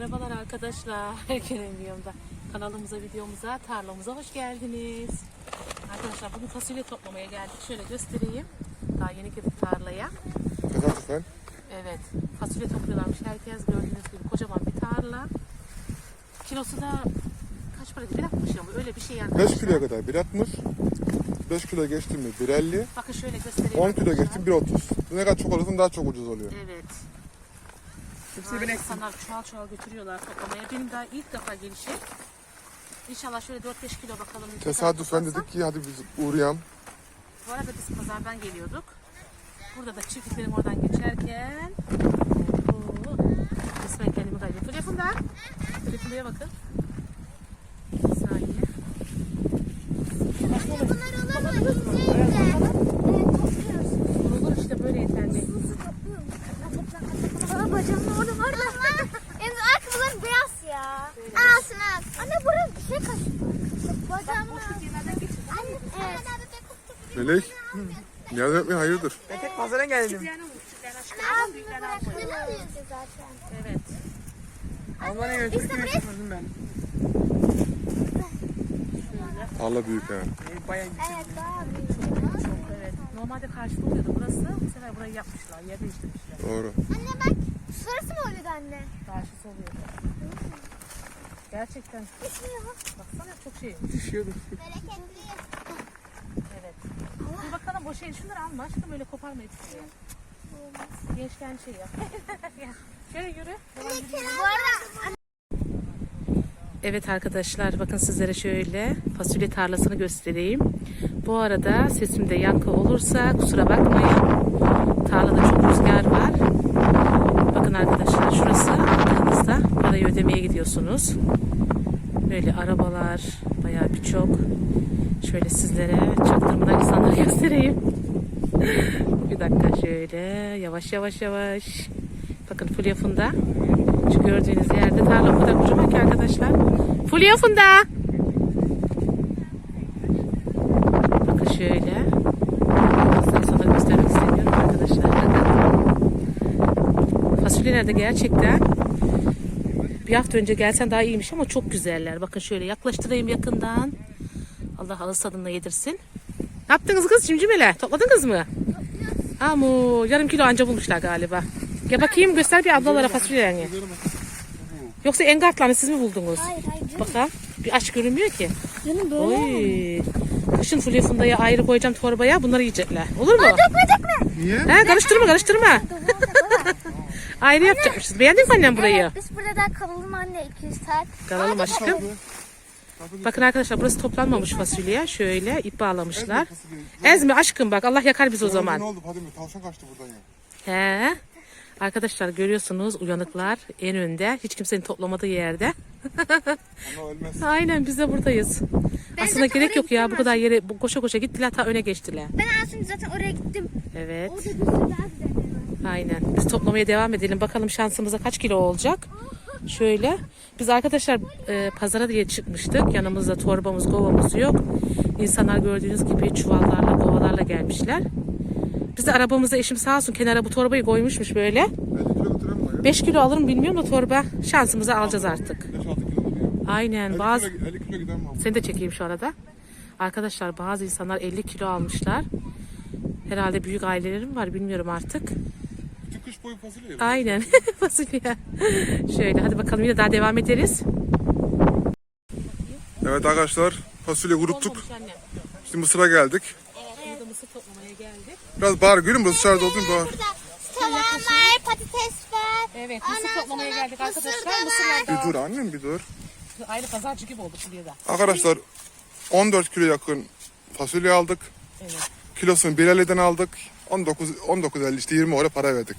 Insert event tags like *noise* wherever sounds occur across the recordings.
Merhabalar arkadaşlar. *laughs* Gelemiyorum da. Kanalımıza, videomuza, tarlamıza hoş geldiniz. Arkadaşlar bugün fasulye toplamaya geldik. Şöyle göstereyim. Daha yeni girdik tarlaya. Tesadüfen Evet, fasulye topluyorlarmış. Herkes gördüğünüz gibi kocaman bir tarla. Kilosu da kaç para? Bir atmış ama öyle bir şey yani. 5 kiloya kadar 1.60, 5 kilo geçti mi 1.50, Bakın şöyle göstereyim. 10 kilo arkadaşlar. geçti 1.30. Ne kadar çok olursa daha çok ucuz oluyor. Evet. Böyle bile insanlar çuval çuval götürüyorlar toplamaya. Benim daha ilk defa gelişim. İnşallah şöyle 4-5 kilo bakalım. Tesadüfen dedik ki hadi biz uğrayalım. Bu arada biz pazardan geliyorduk. Burada da çiftliklerim oradan geçerken Oo, resmen kendimi kaybettim. Telefon da. Telefonaya bakın. Bir saniye. Bunlar olur mu? İnce ince. Evet, topluyoruz. Olur işte böyle yeterli. Hızlı topluyoruz. Baba bacağımın orada var da. Benim ayakkabılarım beyaz ya. Alsın alsın. Anne buraya bir şey kaçtı. Bacağımın Anne, evet. Melek, yardım etmeye hayırdır? Ben tek pazara geldim. Evet. Almanya'ya Türkiye'ye çıkmadım ben. Allah büyük yani. Ee, Bayağı Evet daha büyük. Çok evet. Normalde karşıda oluyordu burası. Bu sefer burayı yapmışlar. Yer değiştirmişler. Doğru. Anne bak. Şurası mı oluyordu anne? Karşısı oluyordu. Gerçekten. Düşmüyor. Baksana çok şey. düşüyordu. Bereketli. Evet. Dur bakalım o şey şunları alma aşkım öyle koparma hepsini. Gençken şey yap. *laughs* Şöyle yürü. Bu arada Evet arkadaşlar bakın sizlere şöyle fasulye tarlasını göstereyim. Bu arada sesimde yankı olursa kusura bakmayın. Tarlada çok rüzgar var. Bakın arkadaşlar şurası arkanızda. Parayı ödemeye gidiyorsunuz. Böyle arabalar bayağı birçok. Şöyle sizlere çaktırmadan insanları *laughs* göstereyim. Bir dakika şöyle yavaş yavaş yavaş. Bakın Fulya Funda. Şu gördüğünüz yerde tarla o kadar kocaman ki arkadaşlar. Fulya Funda. Bakın şöyle. Aslında sana göstermek istemiyorum arkadaşlar. Fasulyeler de gerçekten bir hafta önce gelsen daha iyiymiş ama çok güzeller. Bakın şöyle yaklaştırayım yakından. Allah ağız tadına yedirsin. Ne yaptınız kız cimcimele? Topladınız mı? Amu yarım kilo anca bulmuşlar galiba. Gel bakayım göster bir ablalara fasulyelerini. Yoksa engartlarını siz mi buldunuz? Hayır hayır. Bakalım. Bir aç görünmüyor ki. Canım böyle. Oy. Kışın fulya fundayı ayrı koyacağım torbaya. Bunları yiyecekler. Olur mu? Niye? He, karıştırma karıştırma. Ayrı yapacakmışız. Beğendin mi annem burayı? Evet, biz burada daha kalalım anne 200 saat. Kalalım aşkım. Bakın arkadaşlar burası toplanmamış fasulye. Şöyle ip bağlamışlar. Ezme aşkım bak Allah yakar biz o Ne zaman. oldu? Hadi mi? Tavşan kaçtı buradan ya. He. Arkadaşlar görüyorsunuz uyanıklar en önde. Hiç kimsenin toplamadığı yerde. Ama ölmez. Aynen biz de buradayız. Aslında zaten gerek oraya yok ya. Bu gittim kadar yere bu- koşa koşa gittiler ta öne geçtiler. Ben önce zaten oraya gittim. Evet. Orada bir sürü daha güzel var. Aynen. Biz toplamaya devam edelim. Bakalım şansımıza kaç kilo olacak. Şöyle. Biz arkadaşlar e, pazara diye çıkmıştık. Yanımızda torbamız, kovamız yok. İnsanlar gördüğünüz gibi çuvallarla, kovalarla gelmişler. Biz de arabamızda eşim sağ olsun kenara bu torbayı koymuşmuş böyle. 50 kilo götüremem ya. 5 kilo alırım bilmiyorum da torba. Şansımızı alacağız artık. 5-6 kilo oluyor. Aynen. 50 Bazı kilo, 50 kilo gider mi abi? Seni de çekeyim şu arada. Arkadaşlar bazı insanlar 50 kilo almışlar. Herhalde büyük ailelerim var bilmiyorum artık. Bütün kış boyu fasulye. Aynen *laughs* fasulye. Şöyle hadi bakalım yine daha devam ederiz. Evet arkadaşlar fasulye kuruttuk. Olmamış annem. Şimdi mısıra geldik. Mısır toplamaya geldik. Biraz bağır gülüm burası dışarıda olduğum bağır. Burada soğan var, patates var. Evet Ondan mısır toplamaya sonra geldik mısır arkadaşlar. da var. Mısırlar Bir dur annem bir dur. ayrı pazarcı gibi olduk buraya da. Arkadaşlar 14 kilo yakın fasulye aldık. Evet. Kilosunu 1.50'den aldık. 19 19.50 işte 20 oraya para verdik.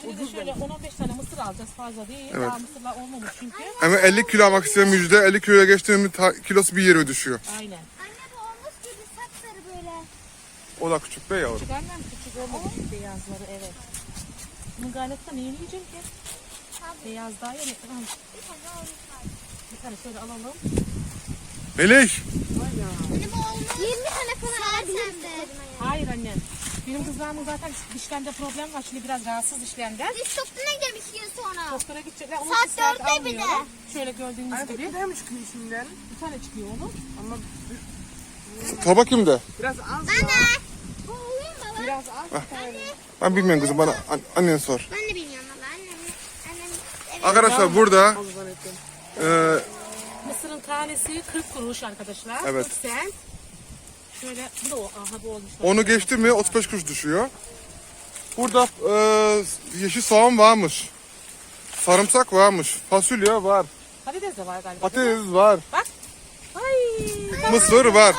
Şimdi de şöyle 10-15 tane mısır alacağız fazla değil. Evet. Daha mısırlar olmamış çünkü. Ama 50 kilo almak isteyen müjde 50 kiloya geçtiğinde ta- kilosu bir yere düşüyor. Aynen. Anne bu olmuş gibi sapsarı böyle. O da küçük be yavrum. Küçük annem küçük olmamış beyazları evet. Bunun gayretten neyini yiyeceğim ki? Beyaz daha yeni. Al, Bir tane şöyle alalım. Olmuş. 20 tane falan alabilir misin? Hayır annem. Benim kızlarımın zaten dişlerinde problem var. Şimdi biraz rahatsız dişlerinden. Diş doktoruna gidelim iki gün sonra. Doktora gidecekler. Onun Saat saat dörtte bir de. almıyorum. Şöyle gördüğünüz Ay, gibi. bir tane mi çıkıyor içinden? Bir tane çıkıyor onun. Ama Tabak kimde? biraz az ya. Baba? Biraz az. Ben bilmiyorum kızım bana an- annen sor. Ben de bilmiyorum valla. Annem, annem, evet. Arkadaşlar burada e, Mısırın tanesi 40 kuruş arkadaşlar. Evet. 40 cent. Şöyle bu da o. Aha bu olmuş. onu geçti mi 35 kuruş düşüyor. Burada e, yeşil soğan varmış. Sarımsak varmış. Fasulye var. Patates de var galiba. Patates var. Bak. Ay. Mısır var.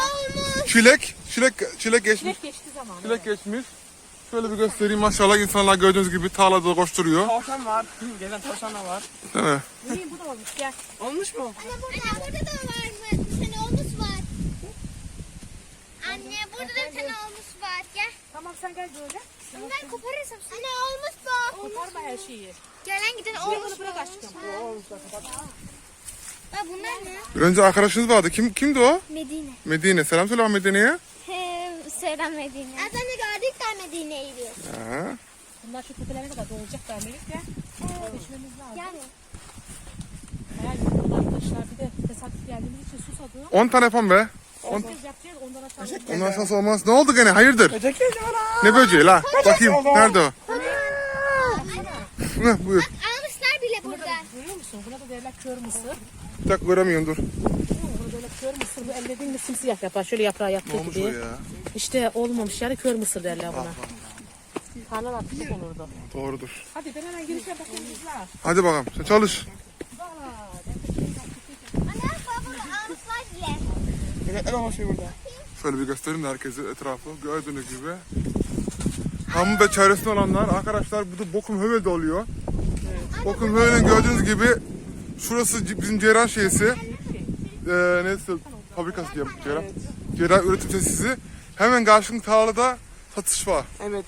Çilek. Çilek, çilek geçmiş. Çilek geçti zaman. Çilek geçmiş. Şöyle bir göstereyim. Maşallah insanlar gördüğünüz gibi tarlada koşturuyor. Tavşan var. *clears throat* Gelen tavşan da var. Değil mi? Vereyim bu da olmuş. Gel. Olmuş mu? Anne burada, Anne, burada da var mı? Bir tane olmuş var. Anne burada da bir tane olmuş var. Gel. Tamam sen gel böyle. Bundan koparırsam. Anne olmuş bu. Koparma her şeyi. Gelen giden olmuş bunu bırak aşkım. Olmuş da kapat. Bunlar ne? Bir önce arkadaşınız vardı. Kim kimdi o? Medine. Medine. Selam söyle Medine'ye. Selam Medine. Az önce gördük de Medine'yi diyor. Ha. Bunlar şu tepelerine kadar dolacak vermelik de. Geçmemiz lazım. Yani. Eğer yolda arkadaşlar bir de tesadüf geldiğimiz için susadım. 10 tane yapalım be. On, yapacağız ondan aşağı. ondan aşağısı olmaz. Ne oldu gene? Hayırdır? Böcek geliyor lan. Ne böceği la? Bakayım. Nerede o? Ne buyur. Almışlar bile buradan. Görüyor musun? Buna da derler kör mısır. Bir dakika göremiyorum dur. Böyle kör mısır bu ellediğin mi simsiyah yapar. Şöyle yaprağı yaptığı Ne olmuş o gibi. ya? İşte olmamış yani kör mısır derler buna. Tarlalar küçük olurdu. Doğrudur. Hadi ben hemen girişe bakayım kızlar. Hadi bakalım. Sen çalış. Evet el olmuş burada. Şöyle bir göstereyim de herkese etrafı. Gördüğünüz gibi. Hamı ve çevresinde olanlar arkadaşlar burada Bokum Hövel'de oluyor. Bokum Hövel'in gördüğünüz gibi şurası bizim Ceyran şeysi. Ee, neyse fabrikası diyeyim Ceyran. Ceyran üretim tesisi. Hemen karşının tarlada satış var. Evet.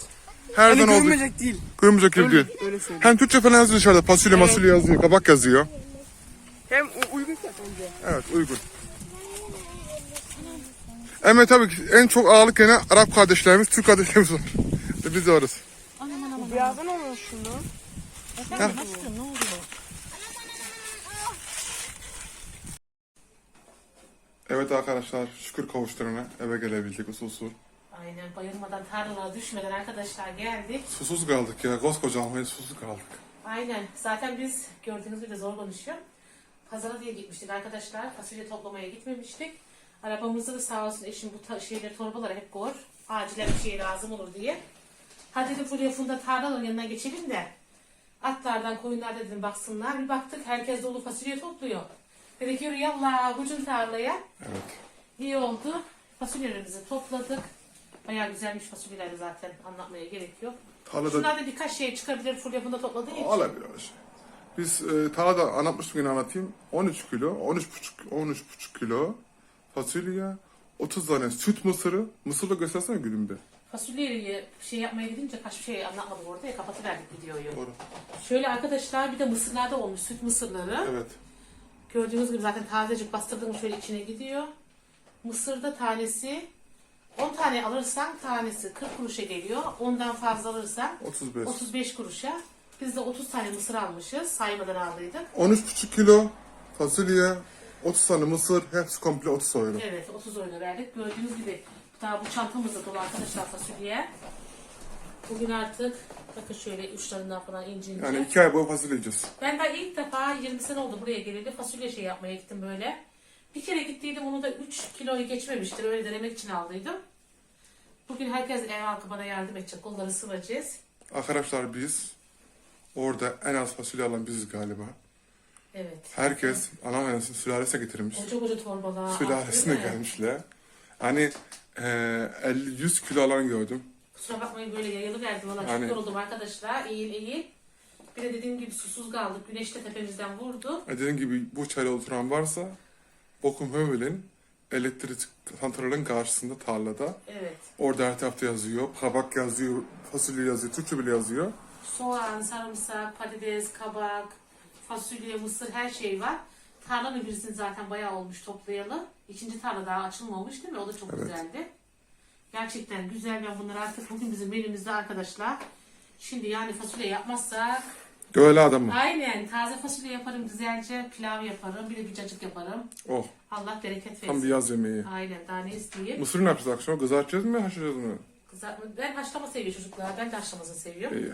Her zaman oldu. görünmeyecek değil. Görünmeyecek gibi değil. öyle söyleyeyim. Hem Türkçe falan yazıyor dışarıda. Fasulye, masulye yazıyor, kabak yazıyor. Hem u- uygun fiyat bence. Evet uygun. Ama tabii ki en çok ağırlık gene Arap kardeşlerimiz, Türk kardeşlerimiz var. *laughs* Biz de varız. Aman aman aman. Birazdan olmuş şunu. Efendim aşkım ne oldu? Evet arkadaşlar şükür kavuşturana eve gelebildik usul usul. Aynen bayılmadan tarlalara düşmeden arkadaşlar geldik. Susuz kaldık ya koskoca almayı susuz kaldık. Aynen. Zaten biz gördüğünüz gibi zor konuşuyor. Pazara diye gitmiştik arkadaşlar. Fasulye toplamaya gitmemiştik. Arabamızda da sağ olsun eşim bu şeyleri torbalara hep koyar. Acilen bir şey lazım olur diye. Hadi dedim Fulya Funda tarlaların yanına geçelim de. Atlardan koyunlar dedim baksınlar. Bir baktık herkes dolu fasulye topluyor. Dedik yürü yallah ucun tarlaya. Evet. İyi oldu. Fasulyelerimizi topladık. Bayağı güzelmiş fasulyeler zaten anlatmaya gerek yok. Tarlada Şunlarda birkaç şey çıkabilir full yapında topladığı için. olabilir öyle şey. Biz e, tarlada anlatmıştım yine anlatayım. 13 kilo, 13,5 13,5 kilo fasulye, 30 tane süt mısırı. Mısırı da göstersene gülüm bir. Fasulyeyi şey yapmaya gidince kaç şey anlatmadık orada ya kapatıverdik videoyu. Doğru. Şöyle arkadaşlar bir de mısırlarda olmuş süt mısırları. Evet. Gördüğünüz gibi zaten tazecik bastırdığım şöyle içine gidiyor. Mısırda tanesi 10 tane alırsan tanesi 40 kuruşa geliyor. Ondan fazla alırsan 35. 35 kuruşa. Biz de 30 tane mısır almışız. Saymadan aldıydık. 13,5 kilo fasulye, 30 tane mısır, hepsi komple 30 euro. Evet 30 euro verdik. Gördüğünüz gibi daha bu çantamızda dolu arkadaşlar fasulye. Bugün artık bakın şöyle uçlarından falan ince ince. Yani 2 ay boyu fasulye yiyeceğiz. Ben daha ilk defa 20 sene oldu buraya geleli fasulye şey yapmaya gittim böyle. Bir kere gittiydim onu da 3 kiloyu geçmemiştir. Öyle denemek için aldıydım. Bugün herkes ev halkı bana yardım edecek. Kolları sıvacağız. Arkadaşlar biz orada en az fasulye alan biziz galiba. Evet. Herkes anneannesinin sülalesine getirmiş. Koca koca torbalar. Sülalesine değil mi? gelmişler. Hani e, 50-100 kilo alan gördüm. Kusura bakmayın böyle yayılı verdim. Valla Yani- çok yoruldum arkadaşlar. Eğil eğil. Bir de dediğim gibi susuz kaldık. Güneş de tepemizden vurdu. E, Dediğim gibi bu çayda oturan varsa Bokum Hövel'in elektrik santralinin karşısında tarlada. Evet. Orada her tarafta yazıyor. Kabak yazıyor, fasulye yazıyor, Türkçe bile yazıyor. Soğan, sarımsak, patates, kabak, fasulye, mısır her şey var. Tarlanın birisini zaten bayağı olmuş toplayalı. İkinci tarla daha açılmamış değil mi? O da çok güzeldi. Gerçekten güzel ben bunları artık bugün bizim elimizde arkadaşlar. Şimdi yani fasulye yapmazsak Öyle adam mı? aynen taze fasulye yaparım güzelce pilav yaparım bir de bir cacık yaparım. Oh Allah bereket tam bir versin. yaz yemeği. Aynen daha ne isteyeyim. Mısır ne yapacağız akşam? Kızartacağız mı haşlayacağız mı? Kızartma, ben haşlama seviyor çocuklar. Ben de haşlamasını seviyorum. İyi.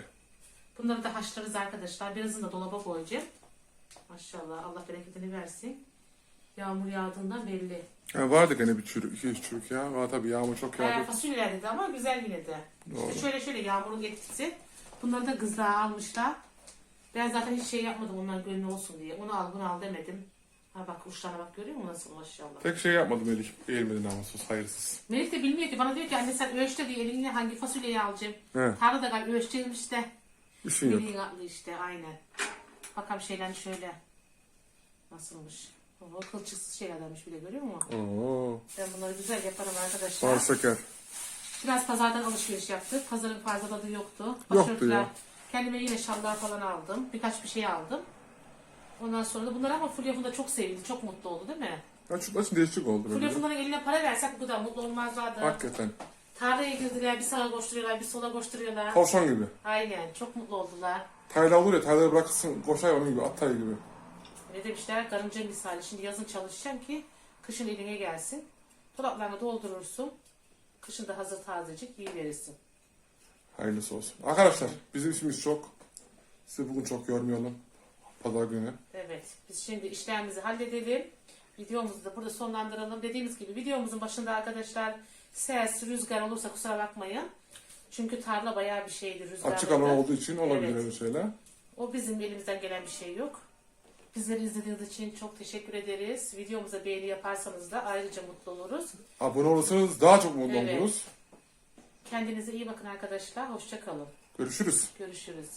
Bunları da haşlarız arkadaşlar. Birazını da dolaba koyacağım. Maşallah Allah bereketini versin. Yağmur yağdığından belli. Ha, vardı gene bir çürük, iki üç çürük ya. Var tabii yağmur çok yağdı. fasulyeler dedi ama güzel yine de. Doğru. İşte şöyle şöyle yağmurun etkisi. Bunları da kızlığa almışlar. Ben zaten hiç şey yapmadım onların gönlü olsun diye. Onu al bunu al demedim. Ha bak uçlarına bak görüyor musun nasıl maşallah. Tek şey yapmadım Melih. Eğilmedi namussuz, hayırsız. Melih de bilmiyor ki bana diyor ki anne sen ölçte diye elinle hangi fasulyeyi alacağım. He. Tarla da galiba ölçteymiş de. İşin yok. Melih'in aklı işte aynen. Bakalım şeyler şöyle. Nasılmış. O kılçıksız şeylerdenmiş bile görüyor musun? Oo. Ben bunları güzel yaparım arkadaşlar. Bal şeker. Biraz pazardan alışveriş yaptık. Pazarın fazla tadı yoktu. Yoktu ya. Kendime yine şallar falan aldım. Birkaç bir şey aldım. Ondan sonra da bunlar ama Fulya Funda çok sevdi. Çok mutlu oldu değil mi? Ya çocuklar için değişik oldu Fulya böyle. Funda'nın eline para versek bu da mutlu olmazlardı. Hakikaten. Tarlaya girdiler. Bir sağa koşturuyorlar, bir sola koşturuyorlar. Tavşan gibi. Aynen. Çok mutlu oldular. Tayla olur ya, tayları bırakırsın koşar onun gibi, at tayı gibi. Ne demişler? Karınca misali. Şimdi yazın çalışacaksın ki kışın eline gelsin. Dolaplarını doldurursun. Kışın da hazır tazecik iyi verirsin. Hayırlısı olsun. Arkadaşlar bizim işimiz çok. Sizi bugün çok yormayalım. Pazar günü. Evet. Biz şimdi işlerimizi halledelim. Videomuzu da burada sonlandıralım. Dediğimiz gibi videomuzun başında arkadaşlar ses, rüzgar olursa kusura bakmayın. Çünkü tarla bayağı bir şeydi rüzgarlı. Açık alan olduğu için olabilir Evet. öyle şeyler. O bizim elimizden gelen bir şey yok. Bizleri izlediğiniz için çok teşekkür ederiz. Videomuza beğeni yaparsanız da ayrıca mutlu oluruz. Abone olursanız daha çok mutlu Evet. oluruz. Kendinize iyi bakın arkadaşlar. Hoşça kalın. Görüşürüz. Görüşürüz.